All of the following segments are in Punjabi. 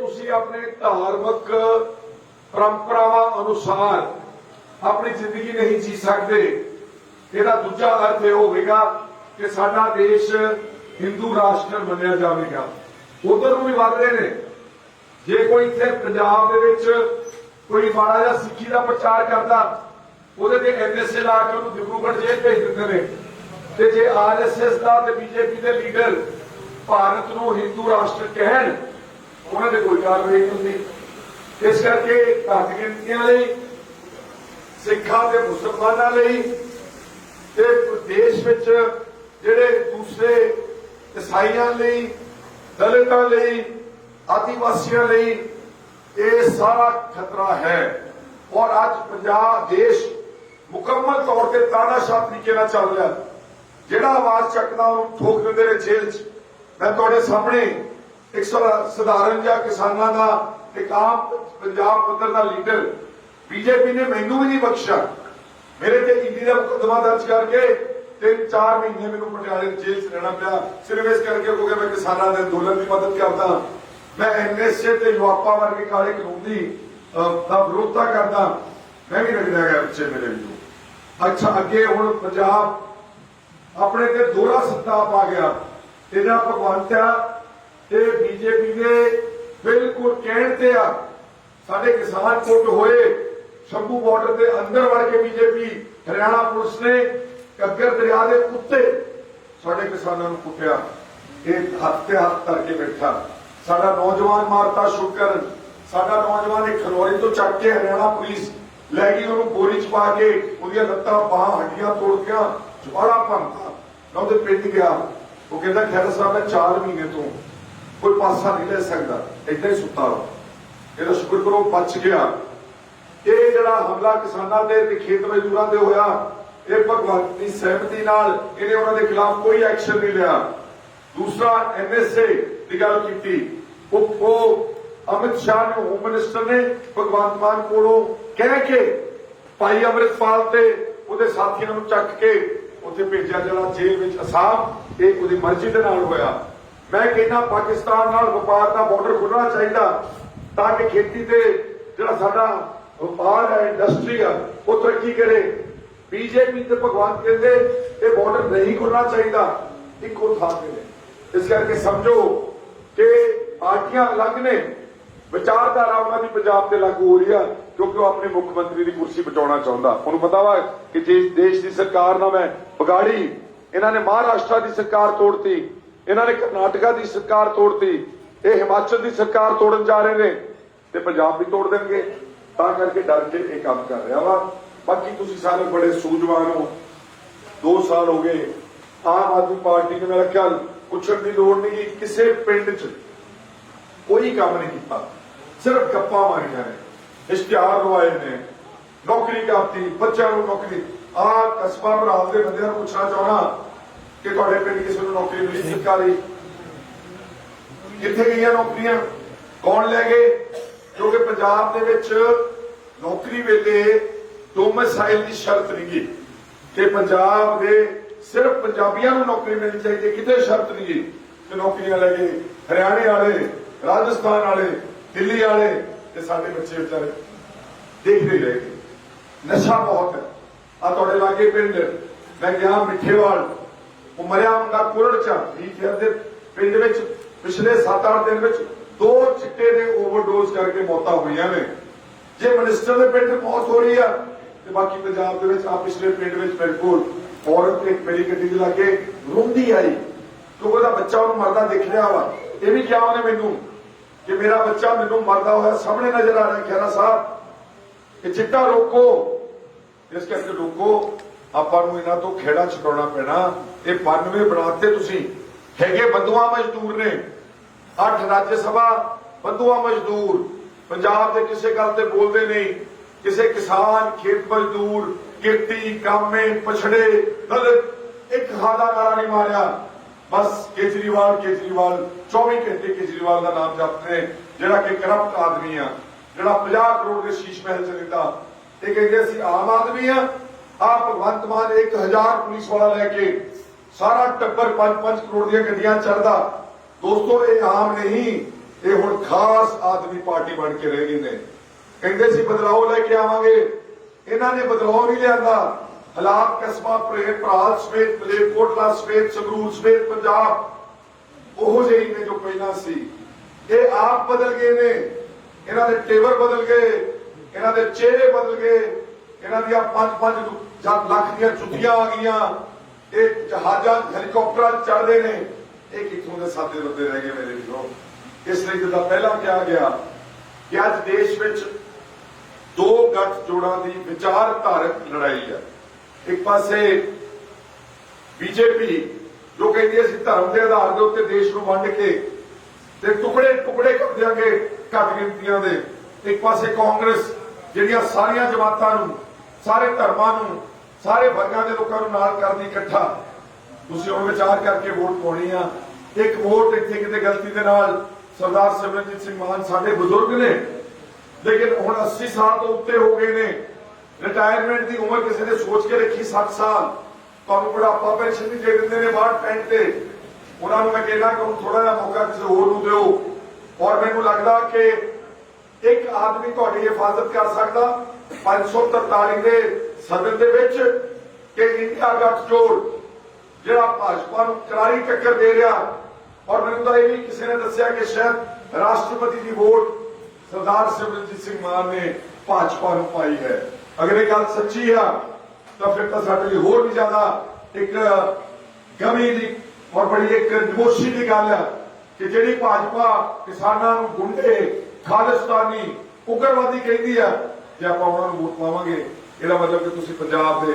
ਤੁਸੀਂ ਆਪਣੇ ਧਾਰਮਿਕ ਪਰੰਪਰਾਵਾਂ ਅਨੁਸਾਰ ਆਪਣੀ ਜ਼ਿੰਦਗੀ ਨਹੀਂ ਜੀ ਸਕਦੇ, ਇਹਦਾ ਦੂਜਾ ਅਰਥ ਇਹ ਹੋਵੇਗਾ ਕਿ ਸਾਡਾ ਦੇਸ਼ ਹਿੰਦੂ ਰਾਸ਼ਟਰ ਮੰਨਿਆ ਜਾਵੇਗਾ। ਉਧਰ ਨੂੰ ਵੀ ਵੱਧ ਰਹੇ ਨੇ। ਜੇ ਕੋਈ ਇੱਥੇ ਪੰਜਾਬ ਦੇ ਵਿੱਚ ਕੋਈ ਮਾੜਾ ਜਿਹਾ ਸਿੱਖੀ ਦਾ ਪ੍ਰਚਾਰ ਕਰਦਾ, ਉਹਦੇ ਤੇ ਐਨਐਸਏ ਲਾ ਕੇ ਉਹਨੂੰ ਦਿਬਰੂਗੜ੍ਹ ਜੇਲ੍ਹ ਭੇਜ ਦਿੰਦੇ ਨੇ। ਤੇ ਜੇ ਆਰਐਸਐਸ ਦਾ ਤੇ ਬੀਜੇਪੀ ਦੇ ਲੀਡਰ ਭਾਰਤ ਨੂੰ ਹਿੰਦੂ ਰਾਸ਼ਟਰ ਕਹਿਣ ਉਹਨਾਂ ਦੇ ਕੋਈ ਕਾਰਵਾਈ ਨਹੀਂ ਹੁੰਦੀ। ਇਸ ਕਰਕੇ ਘੱਟ ਗਿਣਤੀਆਂ ਲਈ, ਸਿੱਖਾਂ ਤੇ ਮੁਸਲਮਾਨਾਂ ਲਈ ਤੇ ਦੇਸ਼ ਵਿੱਚ ਜਿਹੜੇ ਦੂਸਰੇ ਈਸਾਈਆਂ ਲਈ, ਦਲਿਤਾਂ ਲਈ, ਆਦਿਵਾਸੀਆਂ ਲਈ ਇਹ ਸਾਰਾ ਖਤਰਾ ਹੈ। ਔਰ ਅੱਜ ਪੰਜਾਬ ਦੇਸ਼ ਮੁਕੰਮਲ ਤੌਰ ਤੇ ਤਾਨਾਸ਼ਾਹ ਤਰੀਕੇ ਨਾਲ ਚੱਲ ਰਿਹਾ। ਜਿਹੜਾ ਆਵਾਜ਼ ਚੱਕਦਾ ਉਹਨੂੰ ਠੋਕ ਦਿੰਦੇ ਨੇ ਜੇਲ੍ਹ 'ਚ। ਮੈਂ ਤੁਹਾਡੇ ਸਾਹਮਣੇ ਇੱਕ ਸਧਾਰਨ ਜਿਹਾ ਕਿਸਾਨਾਂ ਦਾ ਇੱਕ ਆਮ ਪੰਜਾਬ ਪੱਧਰ ਦਾ ਲੀਡਰ ਬੀਜੇਪੀ ਨੇ ਮੈਨੂੰ ਵੀ ਨਹੀਂ ਬਖਸ਼ਿਆ। ਮੇਰੇ ਤੇ ਇੰਡੀ ਦਾ ਮੁਕੱਦਮਾ ਦਰਜ ਕਰਕੇ ਤਿੰਨ ਚਾਰ ਮਹੀਨੇ ਮੈਨੂੰ ਪਟਿਆਲੇ ਜੇਲ੍ਹ 'ਚ ਰਹਿਣਾ ਪਿਆ। ਸਿਰਫ ਇਸ ਕਰਕੇ ਕਿਉਂਕਿ ਮੈਂ ਕਿਸਾਨਾਂ ਦੇ ਅੰਦੋਲਨ ਦੀ ਮਦਦ ਕਰਦਾ। ਮੈਂ ਐਨਐਸਏ ਤੇ ਯੁਆਪਾ ਵਰਗੇ ਕਾਲੇ ਕਾਨੂੰਨ ਦੀ ਦਾ ਵਿਰੋਧਤਾ ਕਰਦਾ। ਮੈਂ ਵੀ ਰਗੜਿਆ ਗਿਆ ਬੱਚੇ ਮੇਰੇ ਵੀ ਅੱਛਾ, ਅੱਗੇ ਹੁਣ ਪੰਜਾਬ ਆਪਣੇ ਤੇ ਦੋਹਰਾ ਸੰਤਾਪ ਆ ਗਿਆ। ਇਹਦਾ ਭਗਵੰਤ ਆ ਇਹ ਬੀਜੇਪੀ ਦੇ ਬਿਲਕੁਲ ਕਹਿਣ ਤੇ ਆ, ਸਾਡੇ ਕਿਸਾਨ ਕੁੱਟ ਹੋਏ, ਸ਼ੰਭੂ ਬਾਰਡਰ ਦੇ ਅੰਦਰ ਵੜ ਕੇ ਬੀਜੇਪੀ, ਹਰਿਆਣਾ ਪੁਲਿਸ ਨੇ ਕੱਗਰ ਦਰਿਆ ਦੇ ਉੱਤੇ ਸਾਡੇ ਕਿਸਾਨਾਂ ਨੂੰ ਕੁੱਟਿਆ। ਇਹ ਹੱਥ ਤੇ ਹੱਥ ਧਰ ਬੈਠਾ। ਸਾਡਾ ਨੌਜਵਾਨ ਮਾਰਤਾ ਸ਼ੁਕਰ ਸਾਡਾ ਨੌਜਵਾਨ ਇੱਕ ਖਨੌਰੀ ਤੋਂ ਚੱਕ ਕੇ ਹਰਿਆਣਾ ਪੁਲਿਸ ਲੈ ਗਈ, ਉਹਨੂੰ ਬੋਰੀ ਚ ਪਾ ਕੇ ਉਹਦੀਆਂ ਲੱਤਾਂ, ਬਾਹਾਂ, ਹੱਡੀਆਂ ਤੋੜ ਕੇ ਜਵਾੜਾ ਭੰਨਤਾ। ਮੈਂ ਉਹਦੇ ਪਿੰਡ ਗਿਆ। ਉਹ ਕਹਿੰਦਾ, ਖੈਰ ਸਾਹਿਬ, ਮੈਂ 4 ਮਹੀਨੇ ਤੋਂ ਕੋਈ ਪਾਸਾ ਨਹੀਂ ਲੈ ਸਕਦਾ ਏਦਾਂ ਹੀ ਸੁੱਤਾ ਵਾ। ਇਹਦਾ ਸ਼ੁਕਰ ਕਰੋ, ਬਚ ਗਿਆ। ਇਹ ਜਿਹੜਾ ਹਮਲਾ ਕਿਸਾਨਾਂ ਦੇ ਤੇ ਖੇਤ ਮਜ਼ਦੂਰਾਂ ਦੇ ਹੋਇਆ, ਇਹ ਭਗਵੰਤ ਦੀ ਸਹਿਮਤੀ ਨਾਲ ਇਹਨੇ ਉਹਨਾਂ ਦੇ ਖਿਲਾਫ ਕੋਈ ਐਕਸ਼ਨ ਨਹੀਂ ਲਿਆ। ਦੂਸਰਾ ਐਨਐਸਏ ਦੀ ਗੱਲ ਕੀਤੀ। ਉਹ ਉਹ ਅਮਿਤ ਸ਼ਾਹ ਨੇ ਹੋਮ ਮਿਨਿਸਟਰ ਨੇ ਭਗਵੰਤ ਮਾਨ ਕੋਲੋਂ ਕਹਿ ਕੇ ਭਾਈ ਅਮਰਿਤਪਾਲ ਤੇ ਉਹਦੇ ਸਾਥੀਆਂ ਨੂੰ ਚੱਕ ਕੇ ਉੱਥੇ ਭੇਜਿਆ ਜਿਹੜਾ ਜੇਲ੍ਹ ਵਿੱਚ ਅਸਾਮ, ਇਹ ਉਹਦੀ ਮਰਜ਼ੀ ਦੇ ਨਾਲ ਹੋਇਆ। ਮੈਂ ਕਹਿੰਦਾ ਪਾਕਿਸਤਾਨ ਨਾਲ ਵਪਾਰ ਦਾ ਬਾਰਡਰ ਖੁੱਲਣਾ ਚਾਹੀਦਾ ਤਾਂ ਕਿ ਖੇਤੀ ਤੇ ਜਿਹੜਾ ਸਾਡਾ ਵਪਾਰ ਹੈ ਇੰਡਸਟਰੀ ਆ, ਉਹ ਤਰੱਕੀ ਕਰੇ। ਬੀਜੇਪੀ ਤੇ ਭਗਵਾਨ ਕਹਿੰਦੇ ਇਹ ਬਾਰਡਰ ਨਹੀਂ ਖੁੱਲਣਾ ਚਾਹੀਦਾ, ਇੱਕੋ ਥਾਂ ਤੇ ਇਸ ਕਰਕੇ ਸਮਝੋ ਕਿ ਪਾਰਟੀਆਂ ਅਲੱਗ ਨੇ, ਵਿਚਾਰਧਾਰਾ ਉਹਨਾਂ ਦੀ ਪੰਜਾਬ ਤੇ ਲਾਗੂ ਹੋ ਰਹੀ ਆ, ਕਿਉਂਕਿ ਉਹ ਆਪਣੇ ਮੁੱਖ ਮੰਤਰੀ ਦੀ ਕੁਰਸੀ ਬਚਾਉਣਾ ਚਾਹੁੰਦਾ। ਉਹਨੂੰ ਪਤਾ ਵਾ ਕਿ ਜੇ ਦੇਸ਼ ਦੀ ਸਰਕਾਰ ਨਾ ਮੈਂ ਵਿਗਾੜੀ ਇਹਨਾਂ ਨੇ ਮਹਾਰਾਸ਼ਟਰ ਦੀ ਸਰਕਾਰ ਤੋੜਤੀ। ਇਹਨਾਂ ਨੇ ਕਰਨਾਟਕਾ ਦੀ ਸਰਕਾਰ ਤੋੜਤੀ, ਇਹ ਹਿਮਾਚਲ ਦੀ ਸਰਕਾਰ ਤੋੜਨ ਜਾ ਰਹੇ ਨੇ ਤੇ ਪੰਜਾਬ ਵੀ ਤੋੜ ਦੇਣਗੇ। ਤਾਂ ਕਰਕੇ ਡਰ ਕੇ ਇਹ ਕੰਮ ਕਰ ਰਿਹਾ ਵਾ। ਬਾਕੀ ਤੁਸੀਂ ਸਾਰੇ ਬੜੇ ਸੂਝਵਾਨ ਹੋ। 2 ਸਾਲ ਹੋ ਗਏ, ਆਮ ਆਦਮੀ ਪਾਰਟੀ ਨੇ ਮੇਰਾ ਖਿਆਲ ਪੁੱਛਣ ਦੀ ਲੋੜ ਨਹੀਂ ਕਿ ਕਿਸੇ ਪਿੰਡ 'ਚ ਕੋਈ ਕੰਮ ਨਹੀਂ ਕੀਤਾ। ਸਿਰਫ ਗੱਪਾਂ ਮਾਰੀਆਂ ਨੇ, ਇਸ਼ਤਿਹਾਰ ਲਵਾਏ ਨੇ, ਨੌਕਰੀ ਕਰਤੀ, ਬੱਚਿਆਂ ਨੂੰ ਨੌਕਰੀ। ਆ ਕਸਬਾ ਬਰਾਲ ਦੇ ਬੰਦਿਆਂ ਨੂੰ ਪੁੱਛਣਾ ਚਾਹਣਾ ਕਿ ਤੁਹਾਡੇ ਪਿੰਡ ਕਿਸੇ ਨੂੰ ਨੌਕਰੀ ਮਿਲੀ ਸਰਕਾਰੀ ਕਿੱਥੇ ਗਈਆਂ ਨੌਕਰੀਆਂ? ਕੌਣ ਲੈ ਗਏ? ਕਿਉਂਕਿ ਪੰਜਾਬ ਦੇ ਵਿੱਚ ਨੌਕਰੀ ਵੇਲੇ ਡੋਮਿਸਾਈਲ ਦੀ ਸ਼ਰਤ ਨਹੀਂ ਗਈ ਕਿ ਪੰਜਾਬ ਦੇ ਸਿਰਫ ਪੰਜਾਬੀਆਂ ਨੂੰ ਨੌਕਰੀ ਮਿਲਣੀ ਚਾਹੀਦੀ ਹੈ, ਕਿਤੇ ਸ਼ਰਤ ਨਹੀਂ ਗੀ ਕਿ ਨੌਕਰੀਆਂ ਲੈ ਗਏ ਹਰਿਆਣੇ ਵਾਲੇ ਰਾਜਸਥਾਨ ਵਾਲੇ ਦਿੱਲੀ ਵਾਲੇ ਤੇ ਸਾਡੇ ਬੱਚੇ ਵਿਚਾਰੇ ਦੇਖਦੇ ਹੀ ਰਹਿ। ਨਸ਼ਾ ਬਹੁਤ ਹੈ। ਆ ਤੁਹਾਡੇ ਲਾਗੇ ਪਿੰਡ ਮੈਂ ਗਿਆ ਮਿੱਠੇਵਾਲ ਉਹ ਮਰਿਆ ਮੁੰਡਾ ਕੁਰੜ ਚ। ਵੀ ਦੇ ਪਿੰਡ ਵਿੱਚ ਪਿਛਲੇ 7-8 ਦਿਨ ਵਿੱਚ ਦੋ ਚਿੱਟੇ ਦੇ ਓਵਰਡੋਜ਼ ਕਰਕੇ ਮੌਤਾਂ ਹੋਈਆਂ ਨੇ। ਜੇ ਮਿਨਿਸਟਰ ਦੇ ਪਿੰਡ ਮੌਤ ਹੋ ਰਹੀ ਆ, ਤੇ ਬਾਕੀ ਪੰਜਾਬ ਦੇ ਵਿੱਚ ਆ ਪਿਛਲੇ ਪਿੰਡ ਵਿੱਚ ਬਿਲਕੁਲ ਔਰਤ ਇੱਕ ਮੇਰੀ ਗੱਡੀ ਦੇ ਲਾਗੇ ਰੋਂਦੀ ਆਈ। ਕਿਉਂਕਿ ਉਹਦਾ ਬੱਚਾ ਉਹਨੂੰ ਮਰਦਾ ਦਿਖ ਰਿਹਾ ਵਾ। ਇਹ ਵੀ ਕਿਹਾ ਉਹਨੇ ਮੈਨੂੰ ਕਿ ਮੇਰਾ ਬੱਚਾ ਮੈਨੂੰ ਮਰਦਾ ਹੋਇਆ ਸਾਹਮਣੇ ਨਜ਼ਰ ਆ ਰਿਹਾ ਖੈਰਾ ਸਾਹਿਬ। ਕਿ ਚਿੱਟਾ ਰੋਕੋ। ਇਸ ਕਰਕੇ ਰੋਕੋ। ਆਪਾਂ ਨੂੰ ਇਹਨਾਂ ਤੋਂ ਖੇੜਾ ਛਡਾਉਣਾ ਪੈਣਾ। ਇਹ 92 ਬਣਾਤੇ ਤੁਸੀਂ ਹੈਗੇ ਬੰਦੂਆ ਮਜ਼ਦੂਰ ਨੇ। 8 ਰਾਜ ਸਭਾ ਬੰਦੂਆ ਮਜ਼ਦੂਰ। ਪੰਜਾਬ ਦੇ ਕਿਸੇ ਗੱਲ ਤੇ ਬੋਲਦੇ ਨਹੀਂ। ਕਿਸੇ ਕਿਸਾਨ, ਖੇਤ ਮਜ਼ਦੂਰ, ਕਿਰਤੀ, ਕਾਮੇ, ਪਛੜੇ ਦਲਿਤ ਇੱਕ ਖਾਦਾ ਨਾਰਾ ਨਹੀਂ ਮਾਰਿਆ। ਬਸ ਕੇਜਰੀਵਾਲ ਕੇਜਰੀਵਾਲ 24 ਘੰਟੇ ਕੇਜਰੀਵਾਲ ਦਾ ਨਾਮ ਜਪਦੇ ਨੇ ਜਿਹੜਾ ਕਿ ਕਰਪਟ ਆਦਮੀ ਆ, ਜਿਹੜਾ 50 ਕਰੋੜ ਦੇ ਸ਼ੀਸ਼ ਮਹਿਲ ਚ ਰਹਿੰਦਾ। ਇਹ ਕਹਿੰਦੇ ਅਸੀਂ ਆਮ ਆਦਮੀ ਆ। ਆ ਭਗਵੰਤ ਮਾਨ 1000 ਪੁਲਿਸ ਵਾਲਾ ਲੈ ਕੇ ਸਾਰਾ ਟੱਬਰ 5-5 ਕਰੋੜ ਦੀਆਂ ਗੱਡੀਆਂ ਚੜਦਾ। ਦੋਸਤੋ, ਇਹ ਆਮ ਨਹੀਂ, ਇਹ ਹੁਣ ਖਾਸ ਆਦਮੀ ਪਾਰਟੀ ਬਣ ਕੇ ਰਹਿ ਗਈ ਨੇ। ਕਹਿੰਦੇ ਸੀ ਬਦਲਾਅ ਲੈ ਕੇ ਆਵਾਂਗੇ। ਇਹਨਾਂ ਨੇ ਬਦਲਾਅ ਨਹੀਂ ਲਿਆਂਦਾ। ਹਾਲਾਤ ਕਸਬਾ ਪ੍ਰੇਮ ਪ੍ਰਾਲ ਸਮੇਤ, ਮਲੇਰਕੋਟਲਾ ਸਮੇਤ, ਸੰਗਰੂਰ ਸਮੇਤ, ਪੰਜਾਬ। ਉਹ ਜਿਹੇ ਨੇ ਜੋ ਪਹਿਲਾਂ ਸੀ। ਇਹ ਆਪ ਬਦਲ ਗਏ ਨੇ। ਇਹਨਾਂ ਦੇ ਟੇਬਲ ਬਦਲ ਗਏ, ਇਹਨਾਂ ਦੇ ਚਿਹਰੇ ਬਦਲ ਗਏ, ਇਹਨਾਂ ਦੀਆਂ ਪੰਜ ਪੰਜ ਜਾਂ ਲੱਖ ਦੀਆਂ ਜੁੱਤੀਆਂ ਆ ਗਈਆਂ, ਇਹ ਜਹਾਜ਼ਾਂ ਹੈਲੀਕਾਪਟਰਾਂ ਚੜਦੇ ਨੇ। ਇਹ ਕਿੱਥੋਂ ਦੇ ਸਾਦੇ ਬੰਦੇ ਰਹਿ ਗਏ ਮੇਰੇ ਵੀਰੋ? ਇਸ ਲਈ ਜਿੱਦਾਂ ਪਹਿਲਾਂ ਕਿਹਾ ਗਿਆ ਕਿ ਅੱਜ ਦੇਸ਼ ਵਿੱਚ ਦੋ ਗੱਠ ਜੋੜਾਂ ਦੀ ਵਿਚਾਰਧਾਰਕ ਲੜਾਈ ਹੈ ਇੱਕ ਪਾਸੇ ਬੀਜੇਪੀ, ਜੋ ਕਹਿੰਦੀ ਹੈ ਅਸੀਂ ਧਰਮ ਦੇ ਆਧਾਰ ਦੇ ਉੱਤੇ ਦੇਸ਼ ਨੂੰ ਵੰਡ ਕੇ ਤੇ ਟੁਕੜੇ ਟੁਕੜੇ ਕਰ ਦਿਆਂਗੇ ਘੱਟ ਗਿਣਤੀਆਂ ਦੇ। ਇੱਕ ਪਾਸੇ ਕਾਂਗਰਸ, ਜਿਹੜੀਆਂ ਸਾਰੀਆਂ ਜਮਾਤਾਂ ਨੂੰ, ਸਾਰੇ ਧਰਮਾਂ ਨੂੰ ਸਾਰੇ ਵਰਗਾਂ ਦੇ ਲੋਕਾਂ ਨੂੰ ਨਾਲ ਕਰਦੀ ਇਕੱਠਾ। ਤੁਸੀਂ ਹੁਣ ਵਿਚਾਰ ਕਰਕੇ ਵੋਟ ਪਾਉਣੀ ਆ। ਇੱਕ ਵੋਟ ਇੱਥੇ ਕਿਤੇ ਗਲਤੀ ਦੇ ਨਾਲ ਸਰਦਾਰ ਸਿਮਰਨਜੀਤ ਸਿੰਘ ਮਾਨ ਸਾਡੇ ਬਜ਼ੁਰਗ ਨੇ। ਲੇਕਿਨ ਹੁਣ 80 ਸਾਲ ਤੋਂ ਉੱਤੇ ਹੋ ਗਏ ਨੇ। ਰਿਟਾਇਰਮੈਂਟ ਦੀ ਉਮਰ ਕਿਸੇ ਨੇ ਸੋਚ ਕੇ ਰੱਖੀ 60 ਸਾਲ। ਤੁਹਾਨੂੰ ਬੁਢਾਪਾ ਪੈਨਸ਼ਨ ਵੀ ਦੇ ਦਿੰਦੇ ਨੇ ਬਾਹਰ ਪੈਂਟ ਤੇ। ਉਹਨਾਂ ਨੂੰ ਮੈਂ ਕਹਿੰਦਾ ਕਿ ਹੁਣ ਥੋੜਾ ਜਿਹਾ ਮੌਕਾ ਕਿਸੇ ਹੋਰ ਨੂੰ ਦਿਓ। ਔਰ ਮੈਨੂੰ ਲੱਗਦਾ ਕਿ ਇੱਕ ਆਦਮੀ ਤੁਹਾਡੀ ਹਿਫਾਜ਼ਤ ਕਰ ਸਕਦਾ। 543 ਦੇ ਸਦਨ ਦੇ ਵਿੱਚ ਕਿ ਇੰਡੀਆ ਗੱਠਜੋੜ ਜਿਹੜਾ ਭਾਜਪਾ ਨੂੰ ਕਰਾਰੀ ਟੱਕਰ ਦੇ ਰਿਹਾ। ਔਰ ਮੈਨੂੰ ਤਾਂ ਇਹ ਵੀ ਕਿਸੇ ਨੇ ਦੱਸਿਆ ਕਿ ਸ਼ਾਇਦ ਰਾਸ਼ਟਰਪਤੀ ਦੀ ਵੋਟ ਸਰਦਾਰ ਸਿਮਰਨਜੀਤ ਸਿੰਘ ਮਾਨ ਨੇ ਭਾਜਪਾ ਨੂੰ ਪਾਈ ਹੈ। ਅਗਰ ਇਹ ਗੱਲ ਸੱਚੀ ਆ, ਤਾਂ ਫਿਰ ਤਾਂ ਸਾਡੇ ਲਈ ਹੋਰ ਵੀ ਜ਼ਿਆਦਾ ਇੱਕ ਗਮੀ ਦੀ ਔਰ ਬੜੀ ਇੱਕ ਨਮੋਸ਼ੀ ਦੀ ਗੱਲ ਹੈ ਕਿ ਜਿਹੜੀ ਭਾਜਪਾ ਕਿਸਾਨਾਂ ਨੂੰ ਗੁੰਡੇ, ਖਾਲਿਸਤਾਨੀ ਉਗਰਵਾਦੀ ਕਹਿੰਦੀ ਆ, ਜੇ ਆਪਾਂ ਉਹਨਾਂ ਨੂੰ ਵੋਟ ਪਾਵਾਂਗੇ ਇਹਦਾ ਮਤਲਬ ਕਿ ਤੁਸੀਂ ਪੰਜਾਬ ਦੇ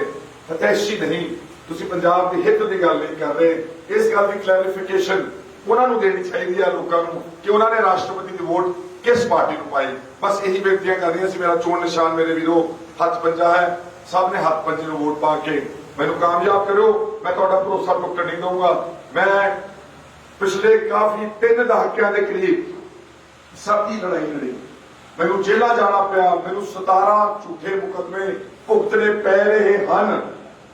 ਹਤੈਸ਼ੀ ਨਹੀਂ, ਤੁਸੀਂ ਪੰਜਾਬ ਦੇ ਹਿੱਤ ਦੀ ਗੱਲ ਨਹੀਂ ਕਰ ਰਹੇ। ਇਸ ਗੱਲ ਦੀ ਕਲੈਰੀਫਿਕੇਸ਼ਨ ਉਹਨਾਂ ਨੂੰ ਦੇਣੀ ਚਾਹੀਦੀ ਆ ਲੋਕਾਂ ਨੂੰ ਕਿ ਉਹਨਾਂ ਨੇ ਰਾਸ਼ਟਰਪਤੀ ਦੀ ਵੋਟ ਕਿਸ ਪਾਰਟੀ ਨੂੰ ਪਾਈ। ਬਸ ਇਹੀ ਬੇਨਤੀਆਂ ਕਰਨੀਆਂ ਸੀ, ਮੇਰਾ ਚੋਣ ਨਿਸ਼ਾਨ ਮੇਰੇ ਵੀਰੋ ਹੱਥ ਪੰਜਾ ਹੈ, ਸਭ ਨੇ ਹੱਥ ਪੰਜੇ ਨੂੰ ਵੋਟ ਪਾ ਕੇ ਮੈਨੂੰ ਕਾਮਯਾਬ ਕਰਿਓ। ਮੈਂ ਤੁਹਾਡਾ ਭਰੋਸਾ ਟੁੱਟਣ ਨਹੀਂ ਦਊਂਗਾ। ਮੈਂ ਪਿਛਲੇ ਕਾਫੀ ਤਿੰਨ ਦਹਾਕਿਆਂ ਦੇ ਕਰੀਬ ਸਭ ਦੀ ਲੜਾਈ ਲੜੀ। ਮੈਨੂੰ ਜੇਲ੍ਹਾਂ ਜਾਣਾ ਪਿਆ, ਮੈਨੂੰ 17 ਝੂਠੇ ਮੁਕਦਮੇ ਭੁਗਤਣੇ ਪੈ ਰਹੇ ਹਨ।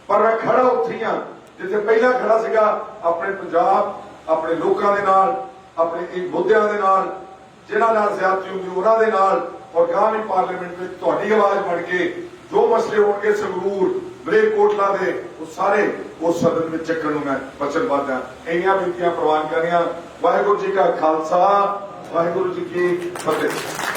ਪਰ ਮੈਂ ਖੜਾ ਉੱਥੇ ਹਾਂ ਜਿੱਥੇ ਪਹਿਲਾਂ ਖੜਾ ਸੀਗਾ, ਆਪਣੇ ਪੰਜਾਬ, ਆਪਣੇ ਲੋਕਾਂ ਦੇ ਨਾਲ, ਆਪਣੇ ਇਹ ਮੁੱਦਿਆਂ ਦੇ ਨਾਲ, ਜਿਨ੍ਹਾਂ ਨਾਲ ਜ਼ਿਆਦਤੀ ਹੁੰਦੀ, ਉਹਨਾਂ ਦੇ ਨਾਲ, ਔਰ ਗਾਮੀ ਪਾਰਲੀਮੈਂਟ ਵਿੱਚ ਤੁਹਾਡੀ ਆਵਾਜ਼ ਬਣ ਕੇ ਜੋ ਮਸਲੇ ਹੋਣਗੇ ਸੰਗਰੂਰ, ਮਲੇਰਕੋਟਲਾ ਦੇ, ਉਹ ਸਾਰੇ ਉਸ ਸਦਨ ਵਿੱਚ ਚੱਕਣ ਨੂੰ ਮੈਂ ਵਚਨਬੱਧ ਹਾਂ। ਇੰਨੀਆਂ ਬੇਨਤੀਆਂ ਪ੍ਰਵਾਨ ਕਰੀਆਂ ਵਾਹਿਗੁਰੂ ਜੀ ਕਾ ਖਾਲਸਾ, ਵਾਹਿਗੁਰੂ ਜੀ ਕੀ ਫਤਿਹ।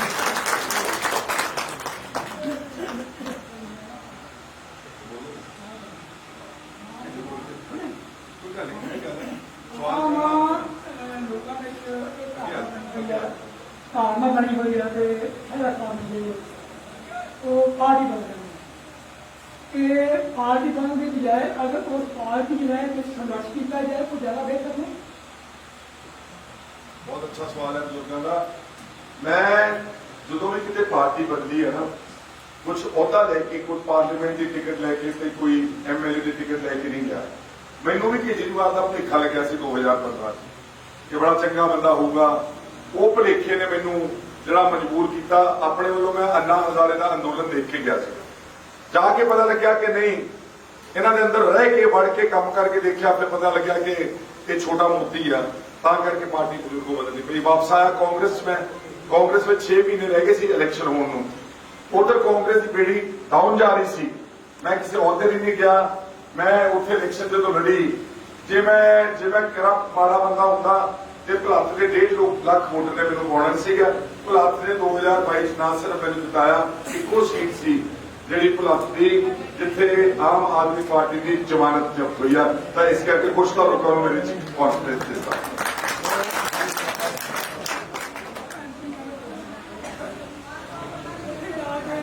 ਬਣੀ ਹੋਈ ਹੈ ਤੇ ਇਹਦਾ ਕੰਮ ਜੀ ਉਹ ਪਾਰਟੀ ਬਣ ਗਈ ਕਿ ਪਾਰਟੀ ਬਣਨ ਦੀ ਬਜਾਏ ਅਗਰ ਉਸ ਪਾਰਟੀ ਜੋ ਹੈ ਕਿ ਸੰਘਰਸ਼ ਕੀਤਾ ਜਾਏ ਤਾਂ ਜ਼ਿਆਦਾ ਬਿਹਤਰ ਨਹੀਂ ਬਹੁਤ ਅੱਛਾ ਸਵਾਲ ਹੈ ਬਜ਼ੁਰਗਾਂ ਦਾ। ਮੈਂ ਜਦੋਂ ਵੀ ਕਿਤੇ ਪਾਰਟੀ ਬਦਲੀ ਹੈ ਨਾ ਕੁਝ ਅਹੁਦਾ ਲੈ ਕੇ, ਕੋਈ ਪਾਰਲੀਮੈਂਟ ਦੀ ਟਿਕਟ ਲੈ ਕੇ ਤੇ ਕੋਈ ਐਮਐਲਏ ਦੀ ਟਿਕਟ ਲੈ ਕੇ ਨਹੀਂ ਗਿਆ। ਮੈਨੂੰ ਵੀ ਕੇਜਰੀਵਾਲ ਦਾ ਭੁਲੇਖਾ ਲੱਗਿਆ ਸੀ 2015 ਚ ਕਿ ਬੜਾ ਚੰਗਾ ਬੰਦਾ ਹੋਊਗਾ। ਉਹ ਭੁਲੇਖੇ ਨੇ ਮੈਨੂੰ ਜਿਹੜਾ ਮਜਬੂਰ ਕੀਤਾ। ਆਪਣੇ ਵੱਲੋਂ ਮੈਂ ਅੰਨਾ ਹਜ਼ਾਰੇ ਦਾ ਅੰਦੋਲਨ ਦੇਖ ਕੇ ਗਿਆ ਸੀ। ਜਾ ਕੇ ਪਤਾ ਲੱਗਿਆ ਕਿ ਨਹੀਂ, ਇਹਨਾਂ ਦੇ ਅੰਦਰ ਰਹਿ ਕੇ, ਵੜ ਕੇ, ਕੰਮ ਕਰਕੇ ਦੇਖਿਆ, ਫਿਰ ਪਤਾ ਲੱਗਿਆ ਕਿ ਇਹ ਛੋਟਾ ਮੋਤੀ ਆ। ਤਾਂ ਕਰਕੇ ਪਾਰਟੀ ਬਜ਼ੁਰਗੋਂ ਬਦਲਣੀ ਪਈ। ਵਾਪਸ ਆਇਆ ਕਾਂਗਰਸ ਮੈਂ। ਕਾਂਗਰਸ ਵਿੱਚ 6 ਮਹੀਨੇ ਰਹਿ ਗਏ ਸੀ ਇਲੈਕਸ਼ਨ ਹੋਣ ਨੂੰ। ਉਧਰ ਕਾਂਗਰਸ ਦੀ ਪੀੜੀ ਡਾਊਨ ਜਾ ਰਹੀ ਸੀ। ਮੈਂ ਕਿਸੇ ਅਹੁਦੇ ਲਈ ਨਹੀਂ ਗਿਆ। ਮੈਂ ਉੱਥੇ ਇਲੈਕਸ਼ਨ ਜਦੋਂ ਲੜੀ। ਜੇ ਮੈਂ ਜੇ ਮੈਂ ਕਰਪਟ ਮਾੜਾ ਬੰਦਾ ਹੁੰਦਾ ਤੇ ਭੁਲੱਥ ਦੇ 1.5 ਲੱਖ ਵੋਟਰ ਨੇ ਮੈਨੂੰ ਪਾਉਣਾ ਸੀਗਾ। ਭੁਲੱਥ ਨੇ 2022 ਚ ਨਾ ਸਿਰਫ ਮੈਨੂੰ ਜਿਤਾਇਆ, ਇੱਕੋ ਸੀਟ ਸੀ ਜਿਹੜੀ ਭੁਲੱਥ ਦੀ, ਜਿੱਥੇ ਆਮ ਆਦਮੀ ਪਾਰਟੀ ਦੀ ਜ਼ਮਾਨਤ ਜ਼ਬਤ ਹੋਈ ਆ। ਤਾਂ ਇਸ ਕਰਕੇ ਕੁਝ ਤਾਂ ਲੋਕਾਂ ਨੂੰ ਮੇਰੇ ਚ ਕੌਨਫੀਡੈਂਸ ਦਿੱਤਾ